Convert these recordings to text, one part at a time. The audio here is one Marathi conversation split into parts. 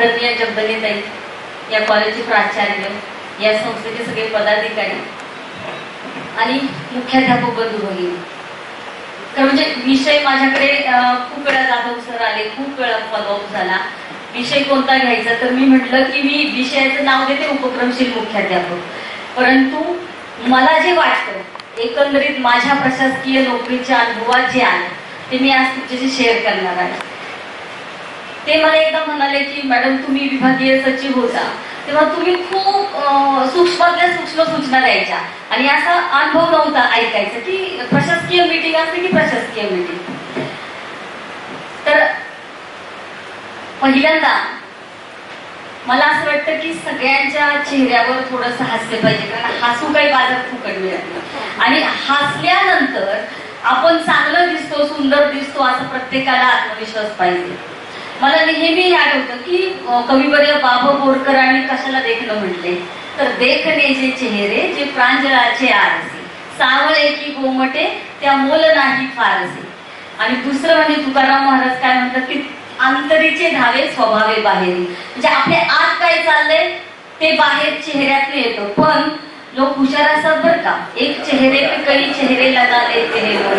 आदरणीय जगदनीताई या कॉलेजचे प्राचार्य या संस्थेचे सगळे पदाधिकारी आणि मुख्याध्यापक बंधू भगिनी. तर म्हणजे विषय माझ्याकडे खूप वेळा जाधव सर आले खूप वेळा फॉलोअप झाला. विषय कोणता घ्यायचा? तर मी म्हटलं की मी विषयाचं नाव देते उपक्रमशील मुख्याध्यापक. परंतु मला जे वाटतं एकंदरीत माझ्या प्रशासकीय नोकरीच्या अनुभवात जे आहे ते मी आज तुमच्याशी शेअर करणार आहे. ते मला एकदा म्हणाले की मॅडम तुम्ही विभागीय सचिव होता. तेव्हा तुम्ही खूप सूक्ष्मातल्या सूक्ष्म सूचना द्यायच्या. आणि असा अनुभव नव्हता ऐकायचा की प्रशासकीय मीटिंग असते की प्रशासकीय मीटिंग तर पहिल्यांदा मला असं वाटतं की सगळ्यांच्या चेहऱ्यावर थोडंसं हास्य पाहिजे कारण हसू काही बाजार फुकट मिळत आणि हसल्यानंतर आपण चांगलं दिसतो सुंदर दिसतो असं प्रत्येकाला आत्मविश्वास पाहिजे. मला नेहमी आठवतं की कविवर्य बाबा बोरकरांनी कशाला देखणं म्हटले? तर देखणे जे चेहरे जे प्रांजळाचे आरसे. सावळे की गोमटे त्या मोल नाही फारसे. आणि दुसरं म्हणजे तुकाराम महाराज काय म्हणतात की अंतरीचे धावे स्वभावे बाहेरी म्हणजे आपल्या आत काय चाललंय ते बाहेर चेहऱ्यात येतं. पण लोक हुशार असतात बर का. एक चेहरे पे कई चेहरे लगा लेते हे लोक.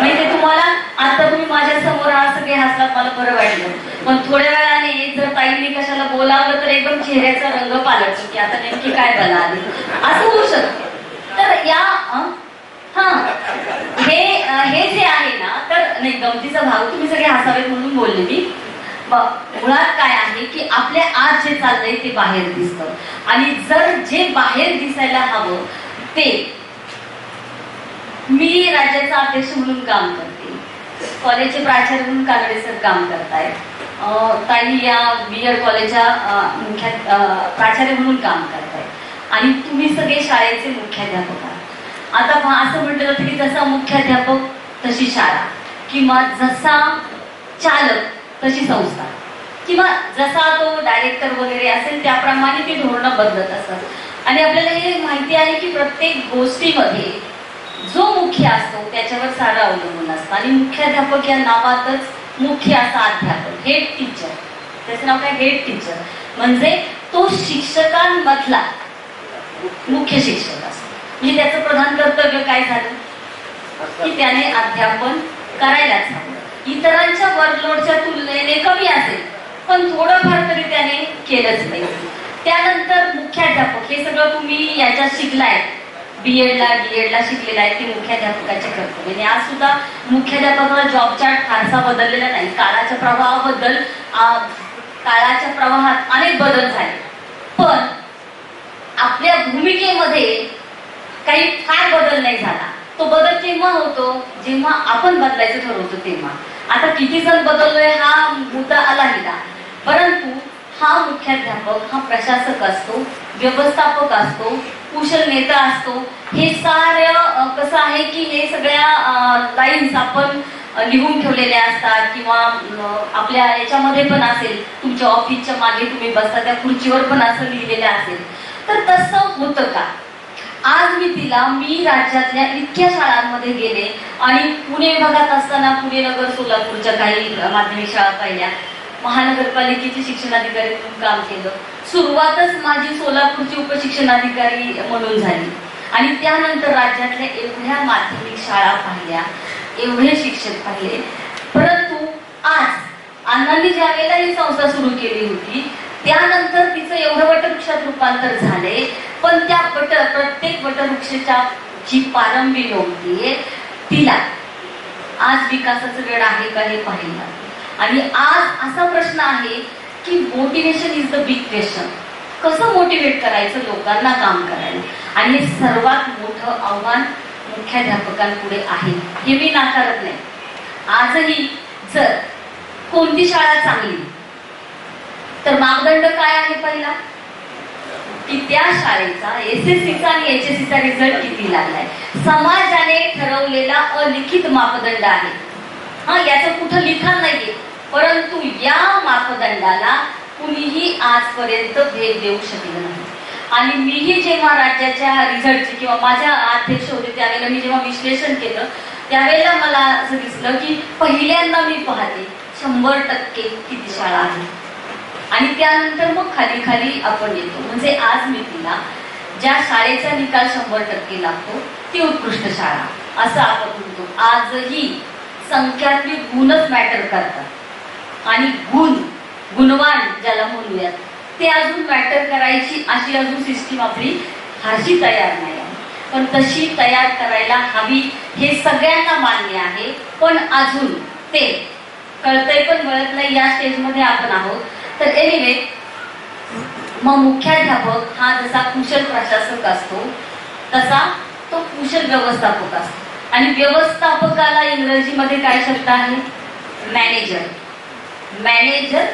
म्हणजे तुम्हाला आता तुम्ही माझ्यासमोर हा सगळे हसलात मला बरं वाटलं. पण थोड्या वेळाने जर ताईंनी कशाला बोलावलं तर एकदम चेहऱ्याचा रंग पालटतो की आता नेमकी काय बला आली असं होऊ शकतं. तर या हा. हे हे जे आहे ना तर नाही गमतीचा भाग तुम्ही सगळे हसावेत म्हणून बोलले मी. मुळात काय आहे की आपल्या आत जे चाललंय ते बाहेर दिसत. आणि जर जे बाहेर दिसायला हवं ते मी राज्याचा अध्यक्ष म्हणून काम करते. कॉलेजचे प्राचार्य म्हणून कानडे सर काम करतायत. ताई या बी एड कॉलेजच्या मुख्या प्राचार्य म्हणून काम करतायत. आणि तुम्ही सगळे शाळेचे मुख्याध्यापक आहात. आता असं म्हटलं जातं की जसा मुख्याध्यापक तशी शाळा. किंवा जसा चालक तशी संस्था. किंवा जसा तो डायरेक्टर वगैरे असेल त्याप्रमाणे ते धोरणं बदलत असतात. आणि आपल्याला हे माहिती आहे की प्रत्येक गोष्टीमध्ये जो मुख्य असतो त्याच्यावर सारं अवलंबून असतं. आणि मुख्याध्यापक या नावातच मुख्य असा अध्यापक हेड टीचर त्याचं नाव काय? हेड टीचर म्हणजे तो शिक्षकांमधला मुख्य शिक्षक असतो. म्हणजे त्याचं प्रधान कर्तव्य काय झालं? की त्याने अध्यापन करायलाच हवं. इतरांच्या वर्कलोडच्या तुलनेने कमी असेल. पण थोडंफार तरी त्याने केलंच नाही. त्यानंतर मुख्याध्यापक हे सगळं तुम्ही याच्यात शिकलाय. बीएडला डीएडला शिकलेला आहे ते मुख्याध्यापकाचे कर्तव्य. आणि आज सुद्धा मुख्याध्यापकाला जॉब चार्ट फारसा बदललेला नाही. काळाच्या प्रवाहाबद्दल काळाच्या प्रवाहात अनेक बदल झाले. पण आपल्या भूमिकेमध्ये काही फार बदल नाही झाला. तो बदल केव्हा होतो? जेव्हा आपण बदलायचं ठरवतो तेव्हा. आता किती जण बदललोय हा मुद्दा आला हिला परंतु हा मुख्याध्यापक हा प्रशासक असतो व्यवस्थापक असतो कुशल नेता असतो हे सारे कसं आहे की हे सगळ्या लाईन्स आपण लिहून ठेवलेल्या असतात किंवा आपल्या याच्यामध्ये पण असेल तुमच्या ऑफिसच्या मागे तुम्ही बसता त्या खुर्चीवर पण असं लिहिलेलं असेल. तर तसं होतं का? आज मी तिला मी राज्यातल्या इतक्या शाळांमध्ये गेले आणि पुणे विभागात असताना पुणे नगर सोलापूरच्या काही माध्यमिक शाळा पाहिल्या. महानगरपालिकेचे शिक्षणाधिकारी म्हणून काम केलं. सुरुवातच माझी सोलापूरची उपशिक्षणाधिकारी म्हणून झाली. आणि त्यानंतर राज्यातल्या एवढ्या माध्यमिक शाळा पाहिल्या एवढे शिक्षक पाहिले. परंतु आज अण्णांनी ज्या वेळेला ही संस्था सुरू केली होती. त्यानंतर तिचं एवढं वटवृक्षात रूपांतर झाले पण त्या वट प्रत्येक वटवृक्षाच्या जी पारंबी होती तिला आज विकासाचं वेळ आहे का हे पाहिलं. आणि आज असा प्रश्न आहे की motivation is the big question कसं मोटिवेट करायचं लोकांना काम करायला? आणि हे सर्वात मोठं आव्हान मुख्याध्यापकांपुढे आहे. हे मी नाकारत नाही. आजही जर कोणती शाळा चांगली तर मापदंड काय आहे पहिला? की त्या शाळेचा एस एस सीचा आणि एच एस सीचा रिझल्ट किती लागलाय? समाजाने ठरवलेला अलिखित मापदंड आहे. हा याचं कुठं लिखाण नाहीये. परंतु या मापदंडाला कुणीही आजपर्यंत भेद देऊ शकलं नाही. आणि मीही जेव्हा राज्याच्या रिझल्टची किंवा माझ्या अध्यक्ष होते त्यावेळेला मी जेव्हा विश्लेषण केलं त्यावेळेला मला असं दिसलं की पहिल्यांदा मी पाहते शंभर टक्के किती शाळा आहे आणि त्यानंतर मग खाली खाली आपण येतो. म्हणजे आज मी तिला ज्या शाळेचा निकाल शंभर टक्के लागतो ती उत्कृष्ट शाळा. असं आपण म्हणतो. आजही संख्यात्मक गुणच मॅटर करतात. आणि गुण गुणवान ज्याला म्हणूयात ते अजून मॅटर करायची अशी अजून सिस्टीम आपली फारशी तयार नाही आहे. पण तशी तयार करायला हवी हे सगळ्यांना मान्य आहे. पण अजून ते कळतंय पण कळत नाही. या स्टेजमध्ये आपण आहोत. तर एनिवे मग मुख्याध्यापक हा जसा कुशल प्रशासक असतो तसा तो कुशल व्यवस्थापक असतो. आणि व्यवस्थापकाला इंग्रजीमध्ये काय शब्द आहे? मॅनेजर मॅनेजर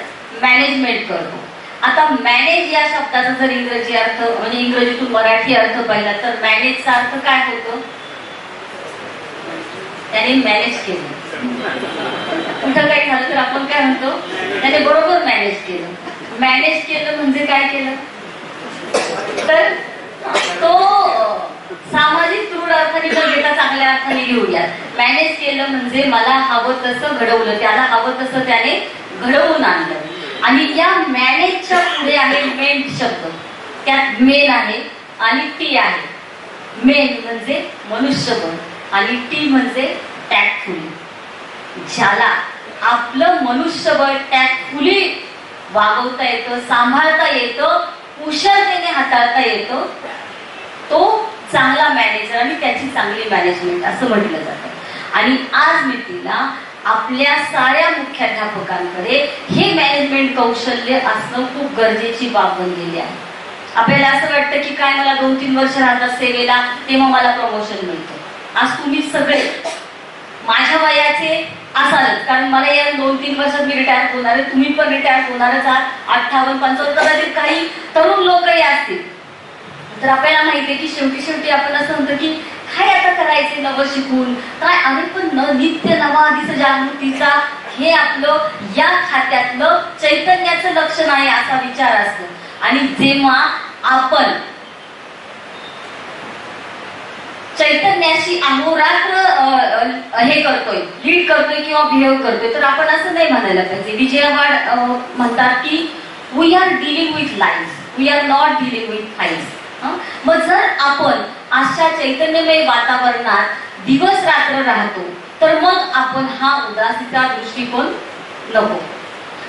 मॅनेजमेंट करतो. आता मॅनेज या शब्दाचा जर इंग्रजी अर्थ म्हणजे इंग्रजीतून मराठी अर्थ पाहिला तर मॅनेजचा अर्थ काय होतो? त्याने मॅनेज केलं. नंतर काही झालं तर आपण काय म्हणतो? त्याने बरोबर मॅनेज केलं. मॅनेज केलं म्हणजे काय केलं? तर तो सामाजिक दृढ अर्थाने न घेता चांगल्या अर्थाने घेऊया मॅनेज केलं म्हणजे मला हवं तसं घडवलं त्याला हवं तसं त्याने घडवून आणलं. आणि या मॅनेजच्या पुढे आहे मेन शब्द. त्यात मेन आहे आणि टी आहे. मेन म्हणजे मनुष्यबळ आणि टी म्हणजे टॅक्टफुल ज्याला आपलं मनुष्यबळ टॅक्टफुली वागवता येतं सांभाळता येतं कुशलतेने हाताळता येतं. तो चांगला मॅनेजर आणि त्याची चांगली मॅनेजमेंट असं म्हटलं जातं. आणि आज मी तिला आपल्या साऱ्या मुख्याध्यापकांकडे हे मॅनेजमेंट कौशल्य असणं खूप गरजेची बाब बनलेली आहे. आपल्याला असं वाटतं की काय मला दोन तीन वर्ष राहतात सेवेला तेव्हा मला प्रमोशन मिळतं. आज तुम्ही सगळे माझ्या वयाचे असालच कारण मला या दोन तीन वर्षात मी रिटायर होणार आहे. तुम्ही पण रिटायर होणारच आहात. अठ्ठावन्न पंचावन्न कदाचित काही तरुण लोकही असतील. तर आपल्याला माहितीये की शेवटी शेवटी आपण असं म्हणतो की काय आता करायचे नवं शिकून? काय? अरे पण न नित्य नवा आधीच जागृतीचा हे आपलं या खात्यातलं चैतन्याचं लक्षण आहे असा विचार असतो. आणि जेव्हा आपण चैतन्याशी अहोरात्र हे करतोय लीड करतोय किंवा बिहेव करतोय तर आपण असं नाही म्हणायला पाहिजे. विजय वाड म्हणतात की we are dealing with life we are not dealing with files मग जर आपण अशा चैतन्यमय वातावरणात दिवस रात्र राहतो तर मग आपण हा उदासीचा दृष्टिकोन नको.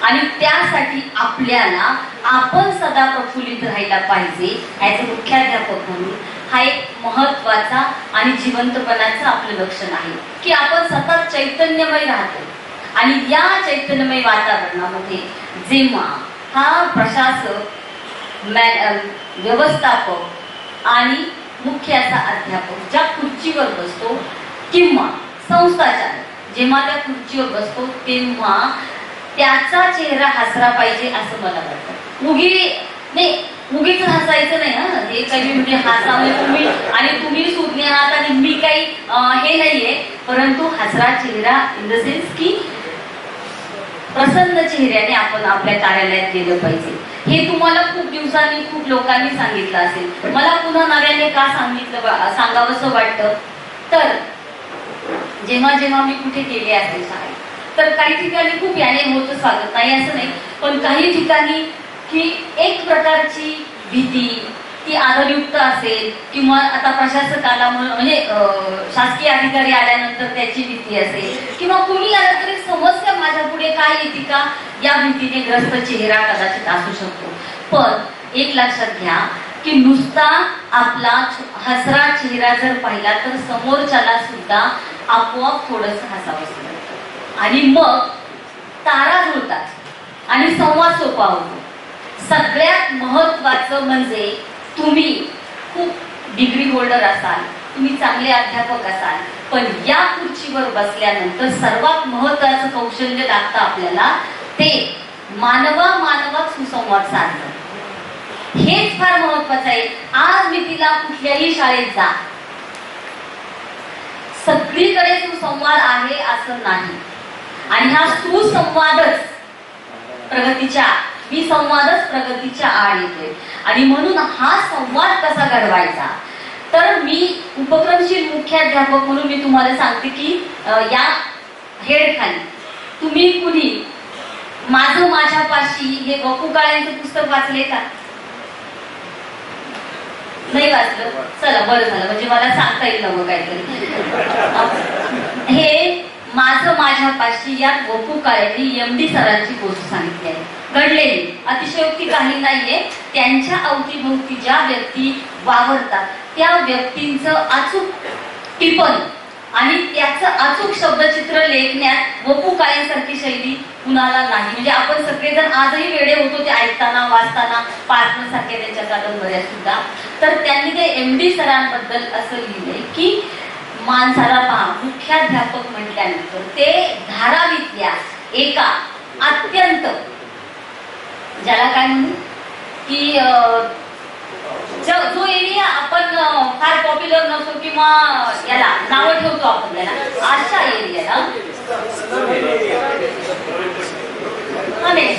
आणि त्यासाठी आपल्याला आपण सदा प्रफुल्लित राहायला पाहिजे ऍज अ मुख्याध्यापक म्हणून. हा एक महत्त्वाचा आणि जिवंतपणाचं आपलं लक्षण आहे. की आपण सतत चैतन्यमय राहतो. आणि या चैतन्यमय वातावरणामध्ये जेव्हा हा प्रशासक व्यवस्थापक आणि मुख्य असा अध्यापक ज्या खुर्चीवर बसतो किंवा संस्थाचालक जेव्हा त्या खुर्चीवर बसतो तेव्हा त्याचा चेहरा हसरा पाहिजे असं मला वाटतं. उगी नाही उगीच हसायचं नाही हा. हे काही म्हणजे हसावे तुम्ही आणि तुम्ही सुज्ञ आहात आणि मी काही हे नाहीये. परंतु हसरा चेहरा इन द सेन्स की प्रसन्न चेहऱ्याने आपण आपल्या कार्यालयात गेलं पाहिजे. हे तुम्हाला खूप दिवसांनी खूप लोकांनी सांगितलं असेल. मला पुन्हा नव्याने का सांगितलं सांगावंसं वाटतं? तर जेव्हा जेव्हा मी कुठे गेले असेल शाळेत तर काही ठिकाणी खूप याने होतं स्वागत. नाही असं नाही. पण काही ठिकाणी की एक प्रकारची भीती ती आदरयुक्त असेल किंवा आता प्रशासकाला म्हणजे शासकीय अधिकारी आल्यानंतर त्याची भीती असेल किंवा कुणी आलं तरी समस्या माझ्या पुढे काय येते का? या भीतीने ग्रस्त चेहरा कदाचित असू शकतो. पण एक लक्षात घ्या की नुसता आपला हसरा चेहरा जर पाहिला तर समोरच्याला सुद्धा आपोआप थोडस हसावं आणि मग तारा जुळतात आणि संवाद सोपा होतो. सगळ्यात महत्वाचं म्हणजे तुम्ही खूप डिग्री होल्डर असाल तुम्ही चांगले अध्यापक असाल पण या खुर्चीवर बसल्यानंतर सर्वात महत्वाचं कौशल्य लागतं आपल्याला ते मानवा मानवात सुसंवाद साधणं. हेच फार महत्वाचं आहे. आज मी तिला कुठल्याही शाळेत जा. सगळीकडे सुसंवाद आहे असं नाही. आणि हा सुसंवादच प्रगतीच्या मी संवादच प्रगतीच्या आड येतोय. आणि म्हणून हा संवाद कसा घडवायचा? तर मी उपक्रमशील मुख्याध्यापक म्हणून मी तुम्हाला सांगते की या हेड खाली तुम्ही कुणी? माझं माझ्या पाशी हे बकू काळ्यांचं पुस्तक वाचले का? नाही वाचलं? चला बरं झालं. म्हणजे मला सांगता येईल मग काहीतरी. हे माझं माझ्या पाशी या वपू काळ्यांनी एम डी सरांची गोष्ट सांगितली आहे. घडलेली. अतिशयोक्ती काही नाहीये. त्यांच्या अवतीभोवती ज्या व्यक्ती वावरतात त्या व्यक्तींचं अचूक टिपण आणि त्याचं अचूक शब्दचित्र लेखण्यात वपू काळेसारखी शैली कुणाला नाही. म्हणजे आपण सगळेजण आजही वेडे होतो ते ऐकताना वाचताना पार्टनर त्यांच्या कादंबऱ्या सुद्धा. तर त्यांनी ते एम डी सरांबद्दल असं लिहिलंय की माणसाला पहा मुख्याध्यापक म्हटल्यानंतर ते धारावीतल्या एका अत्यंत ज्याला काय म्हणू? की जो एरिया आपण फार पॉप्युलर नसतो किंवा याला नाव ठेवतो आपण त्याला अशा एरियाला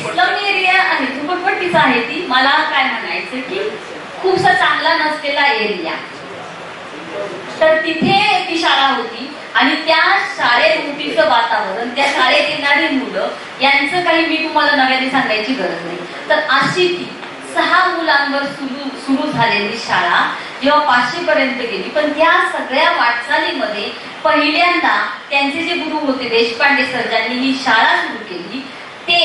स्लम एरिया आणि झुपटपट्टीचा आहे ती मला काय म्हणायचं की खूपसा चांगला नसलेला एरिया तर तिथे ती शाळा होती आणि त्या शाळेभोवतीचं वातावरण त्या शाळेत येणारी मुलं यांचं काही मी तुम्हाला नव्याने सांगायची गरज नाही. तर अशी ती सहा मुलांवर सुरू सुरू झालेली शाळा जेव्हा पाचशे पर्यंत गेली. पण त्या सगळ्या वाटचालीमध्ये पहिल्यांदा त्यांचे जे गुरु होते देशपांडे सर ज्यांनी ही शाळा सुरू केली ते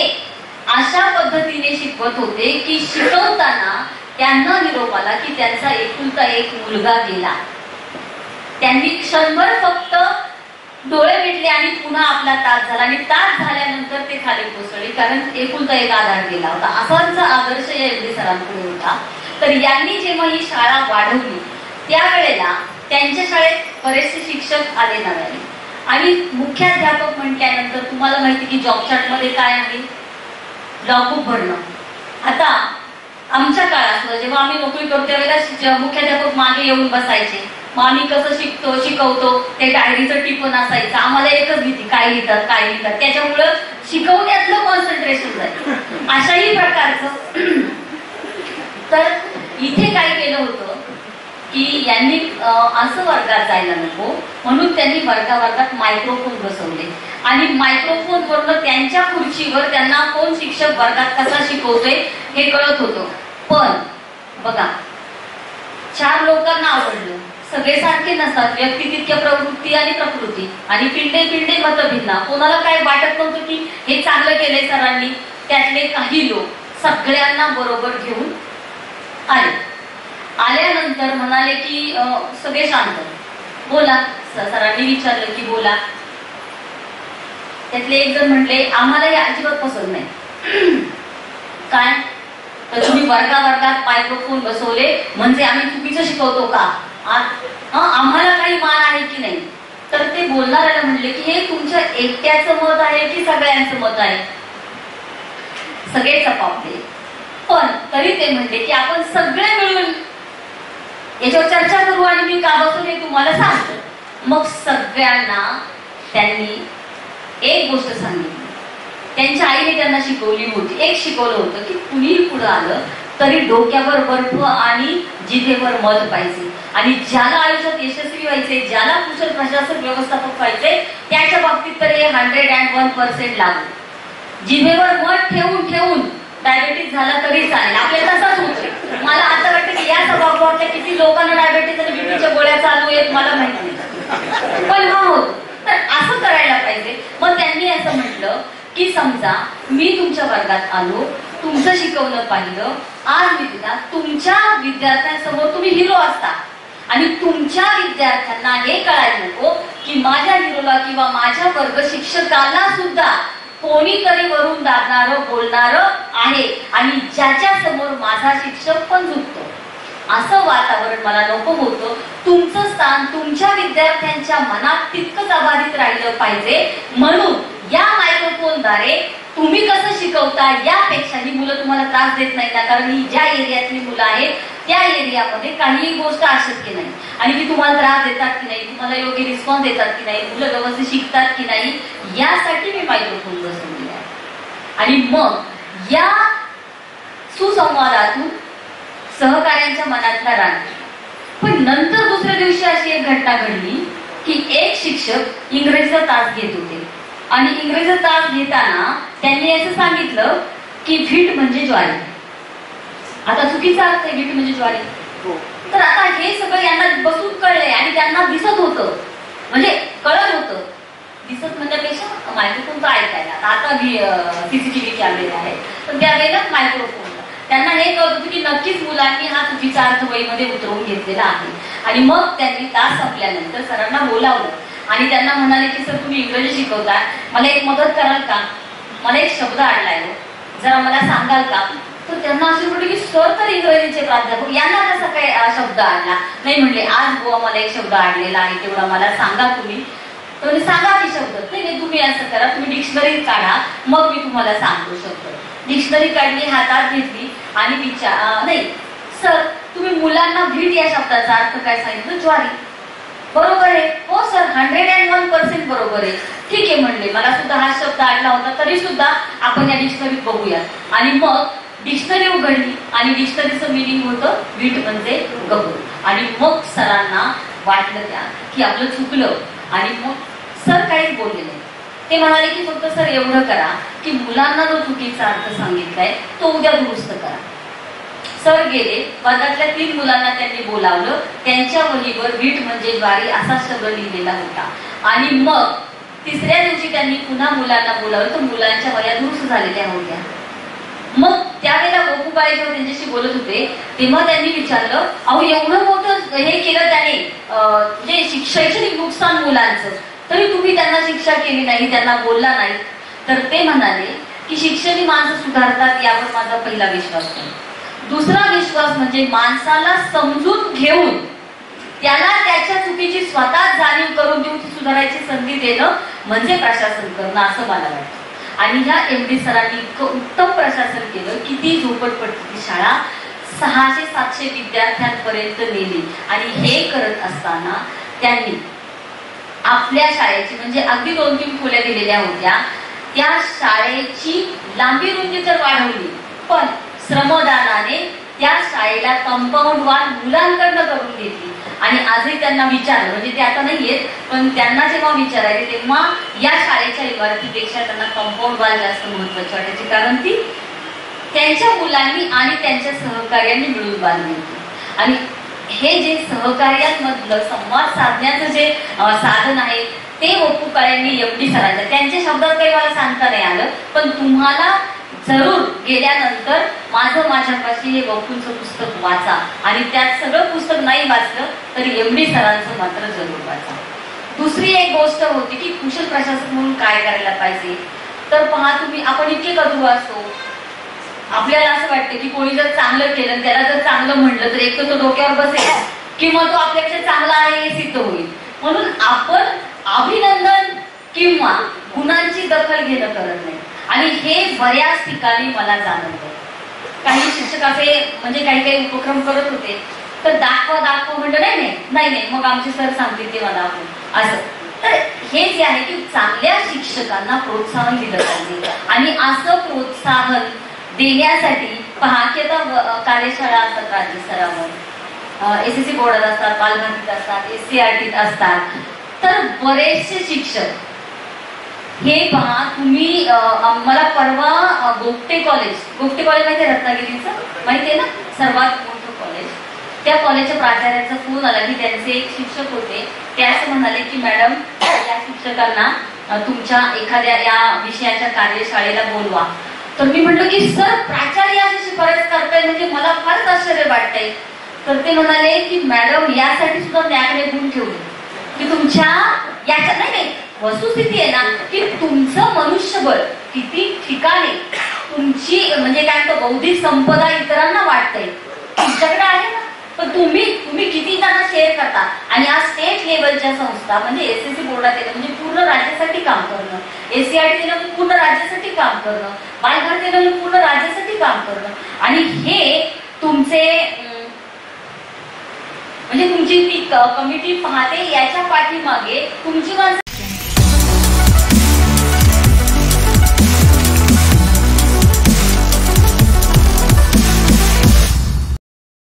अशा पद्धतीने शिकवत होते की शिकवताना त्यांना निरोप आला की त्यांचा एकुलता एक मुलगा गेला. त्यांनी क्षणभर फक्त डोळे मिटले आणि पुन्हा आपला तास झाला. आणि तास झाल्यानंतर ते खाली कोसळले कारण एकुलता एक आधार गेला होता. असाच आदर्श या एवढी सरांपुढे होता. तर यांनी जेव्हा ही शाळा वाढवली त्यावेळेला त्यांच्या शाळेत बरेचसे शिक्षक आले नव्याने. आणि मुख्याध्यापक म्हटल्यानंतर तुम्हाला माहिती की जॉब चार्टमध्ये काय आहे? लॉगबुक भरणं. आता आमच्या काळात जेव्हा आम्ही नोकरी करतो त्यावेळेला मुख्याध्यापक मागे येऊन बसायचे. मामी कसं शिकतो शिकवतो ते डायरीचं टिपण असायचं. आम्हाला एकच भीती काय लिहितात काय लिहितात. त्याच्यामुळं शिकवण्यातलं कॉन्सन्ट्रेशन जाईल अशाही प्रकारचं. तर इथे काय केलं होतं की यांनी असं वर्गात जायला नको. म्हणून त्यांनी वर्गा वर्गात मायक्रोफोन बसवले. आणि मायक्रोफोन वरून त्यांच्या खुर्चीवर त्यांना कोण शिक्षक वर्गात कसा शिकवतोय हे कळत होतं. पण बघा चार लोकांना आवडलं. सगळे सारखे नसतात. व्यक्ती तितक्या प्रवृत्ती आणि प्रकृती. आणि पिंडे पिंडे मतभिन्ना. कोणाला काय वाटत नव्हतं की हे चांगलं केलंय सरांनी? त्यातले काही लोक सगळ्यांना बरोबर घेऊन आले. आल्यानंतर म्हणाले की सगळे शांत. बोला. सरांनी विचारलं की बोला. त्यातले एक जण म्हटले आम्हाला हे अजिबात पसंत नाही. काय? तर तुम्ही वर्गा वर्गात मायक्रोफोन बसवले. म्हणजे आम्ही चुकीचं शिकवतो का? आम्हाला काही मान आहे की नाही? तर ते बोलणाऱ्याला म्हणले की हे तुमच्या एकट्याचं मत आहे की सगळ्यांचं मत आहे? सगळे आपापले पण तरी ते म्हणले की आपण सगळे मिळून याच्यावर चर्चा करू आणि मी का बसून हे तुम्हाला सांगतो. मग सगळ्यांना त्यांनी एक गोष्ट सांगितली. त्यांच्या आईने त्यांना शिकवली होती एक शिकवलं होतं की कुणीही पुढं आलं तरी डोक्यावर बर्फ आणि जिभेवर मध पाहिजे. आणि ज्याला आयुष्यात यशस्वी व्हायचे ज्याला कुशल प्रशासक व्यवस्थापक व्हायचे त्याच्या बाबतीत तर हे हंड्रेड अँड वन पर्सेंट लागू. जिभेवर मध ठेवून ठेवून डायबेटीस झाला तरी चालेल. आपल्याला तसाच होतो मला आता वाटतं की या सभागृहातल्या किती लोकांना डायबेटीस आणि बीपीच्या गोळ्या चालू आहेत मला माहिती नाही. पण हा होत तर असं करायला पाहिजे. मग त्यांनी असं म्हटलं की समजा मी तुमच्या वर्गात आलो तुमचं शिकवलं पाहिलं आज मी तुला तुमच्या विद्यार्थ्यांसमोर तुम्ही हिरो असता. आणि तुमच्या विद्यार्थ्यांना हे कळायला नको की माझ्या हिरोला किंवा माझ्या वर्ग शिक्षकाला सुद्धा कोणीतरी वरून दाबणार बोलणार आहे. आणि ज्याच्या समोर माझा शिक्षक पण झुकतो. असं वातावरण मला नको होतं. तुमचं स्थान तुमच्या विद्यार्थ्यांच्या मनात तितकंच अबाधित राहिलं पाहिजे. म्हणून या मायक्रोफोनद्वारे तुम्ही कसं शिकवता यापेक्षा ही मुलं तुम्हाला त्रास देत नाही ना. कारण ही ज्या एरियातली मुलं आहेत त्या एरियामध्ये काहीही गोष्ट अशक्य नाही. आणि ती तुम्हाला त्रास देतात की नाही तुम्हाला योग्य रिस्पॉन्स देतात की नाही मुलं व्यवस्थित शिकतात की नाही यासाठी मी मायक्रोफोन बसवलेला आहे. आणि मग या सुसंवादातून सहकार्यांच्या मनातला राग. पण नंतर दुसऱ्या दिवशी अशी एक घटना घडली की एक शिक्षक इंग्रजीचा तास घेत होते. आणि इंग्रजी तास घेताना त्यांनी असं सांगितलं की भीट म्हणजे ज्वारी. आता चुकीचा अर्थ आहे भीट म्हणजे ज्वारी. हो. तर आता हे सगळं यांना बसून कळलंय आणि त्यांना दिसत होतं. म्हणजे कळत होतं. दिसत म्हणण्यापेक्षा मायक्रोफोन तर ऐकायला. आता आता सीसीटीव्ही कॅमेरे आहे पण त्यावेळेला मायक्रोफोन. त्यांना हे कळत होतं की नक्कीच मुलांनी हा चुकीचा अर्थ वहीमध्ये उतरवून घेतलेला आहे. आणि मग त्यांनी तास संपल्यानंतर सरांना बोलावलं. आणि त्यांना म्हणाले की सर तुम्ही इंग्रजी शिकवता मला एक मदत कराल का? मला एक शब्द आणलाय हो. जरा मला सांगाल का? तर त्यांना असे म्हटले की सर तर इंग्रजीचे प्राध्यापक यांना कसा काय शब्द आणला नाही म्हणले आज बुवा मला एक शब्द आणलेला आहे तेवढा मला सांगा तुम्ही. तर सांगा की शब्द. नाही नाही तुम्ही असं करा तुम्ही डिक्शनरी काढा मग मी तुम्हाला सांगतो शब्द डिक्शनरी काढली हातात घेतली आणि विचार नाही. सर तुम्ही मुलांना भीट या शब्दाचा अर्थ काय सांगितलं? ज्वारी. बरोबर आहे. हो sir hundred and one percent बरोबर आहे. ठीक आहे म्हणले. मला सुद्धा हा शब्द आणला होता तरी सुद्धा आपण या डिक्शनरीत बघूया आणि मग डिक्शनरी उघडली आणि डिक्शनरीचं मिनिंग होतं वीट म्हणजे गहू. आणि मग सरांना वाटलं त्या की आपलं चुकलं. आणि मग सर काहीच बोलले नाही. ते म्हणाले की फक्त सर एवढं करा की मुलांना जो चुकीचा अर्थ सांगितलाय तो उद्या दुरुस्त करा. सर गेले वर्गातल्या तीन मुलांना त्यांनी बोलावलं त्यांच्या वहीवर वीट म्हणजे ज्वारी असा शब्द लिहिलेला होता. आणि मग तिसऱ्या दिवशी त्यांनी पुन्हा मुलांना बोलावलं तर मुलांच्या वया दुरुस्त झालेल्या होत्या. मग त्यावेळेला गोपूबाई जेव्हा त्यांच्याशी बोलत होते तेव्हा त्यांनी विचारलं अहो एवढं मोठं हे केलं त्याने अं, जे शैक्षणिक नुकसान मुलांचं तरी तुम्ही त्यांना शिक्षा केली नाही त्यांना बोलला नाही तर ते म्हणाले की शिक्षणी माणसं सुधारतात यावर माझा पहिला विश्वास नाही. दुसरा विश्वास म्हणजे माणसाला समजून घेऊन त्याला त्याच्या चुकीची स्वतः जाणीव करून देऊन ती सुधारायची संधी देणं म्हणजे प्रशासन करणं असं मला वाटतं. आणि ह्या एम डी सरांनी इतकं उत्तम प्रशासन केलं की ती झोपडपट्टीची शाळा सहाशे सातशे विद्यार्थ्यांपर्यंत नेली. आणि हे करत असताना त्यांनी आपल्या शाळेची म्हणजे अगदी दोन तीन खोल्या दिलेल्या होत्या. त्या शाळेची लांबी रुंदी तर वाढवली पण श्रमदानाने त्या शाळेला कंपाऊंड वाल मुलांकडनं करून घेतली. आणि आजही त्यांना विचारलं म्हणजे ते आता नाहीयेत पण त्यांना जेव्हा विचारायचे तेव्हा या शाळेच्या इमारतीपेक्षा त्यांना कंपाऊंड वाल जास्त महत्वाची वाटायची. कारण ती त्यांच्या मुलांनी आणि त्यांच्या सहकार्यांनी मिळून बांधली होती आणि हे जे सहकार्यांमधलं संवाद साधण्याचं जे साधन आहे ते ओपू काळ्यांनी एवढी सरांचं. त्यांच्या शब्दात काही मला सांगता नाही आलं पण तुम्हाला जरूर गेल्यानंतर माझं माझ्यापाशी हे वकूंचं पुस्तक वाचा आणि त्यात सगळं पुस्तक नाही वाचलं तरी डी सरांचं मात्र जरूर वाचा. दुसरी एक गोष्ट होती की कुशल प्रशासक म्हणून काय करायला पाहिजे? तर पहा तुम्ही आपण इतके कधू असतो आपल्याला असं वाटतं की कोणी जर चांगलं केलं त्याला जर चांगलं म्हणलं तर एक तर तो डोक्यावर बसेल किंवा तो आपल्यापेक्षा चांगला आहे हे सिद्ध होईल. म्हणून आपण अभिनंदन किंवा गुणांची दखल घेणं करत नाही. आणि हे बऱ्याच ठिकाणी मला जाणवतं. काही शिक्षक असे म्हणजे काही काही उपक्रम करत होते तर दाखवा दाखवा म्हणलं नाही नाही नाही नाही मग आमचे सर सांगतील ते मला आपण. असं. तर हे जे आहे की चांगल्या शिक्षकांना प्रोत्साहन दिलं पाहिजे. आणि असं प्रोत्साहन देण्यासाठी पहा की आता कार्यशाळा असतात राज्य स्तरावर एस एस सी बोर्डात असतात बालभारतीत असतात एस सी आर टीत असतात. तर बरेचसे शिक्षक हे पहा तुम्ही मला परवा गोपटे कॉलेज गोपटे कॉलेज माहिती रत्नागिरीचं? माहिती आहे ना? सर्वात मोठं कॉलेज त्या कॉलेजच्या प्राचार्याचा फोन आला की त्यांचे एक शिक्षक होते. त्याच म्हणाले की मॅडम या शिक्षकांना तुमच्या एखाद्या या विषयाच्या कार्यशाळेला बोलवा. तर मी म्हटलं की सर प्राचार्य अशी शिफारस करताय म्हणजे मला फारच आश्चर्य वाटतंय. तर ते म्हणाले की मॅडम यासाठी सुद्धा न्यायालय गुण ठेवले. की तुमच्या याच्या नाही नाही वस्तुस्थिती आहे ना की तुमचं मनुष्यबळ किती ठिकाणी तुमची म्हणजे काय बौद्धिक संपदा इतरांना वाटते तुमच्याकडे आहे ना पण तुम्ही तुम्ही किती जण शेअर करता? आणि आज स्टेट लेवलच्या संस्था म्हणजे एस एस सी बोर्डात येणं म्हणजे पूर्ण राज्यासाठी काम करणं. एस सी आर टी पूर्ण राज्यासाठी काम करणं. बालभारती पूर्ण राज्यासाठी काम करणं. आणि हे तुमचे म्हणजे तुमची ती कमिटी पाहते याच्या पाठीमागे तुमची माणसं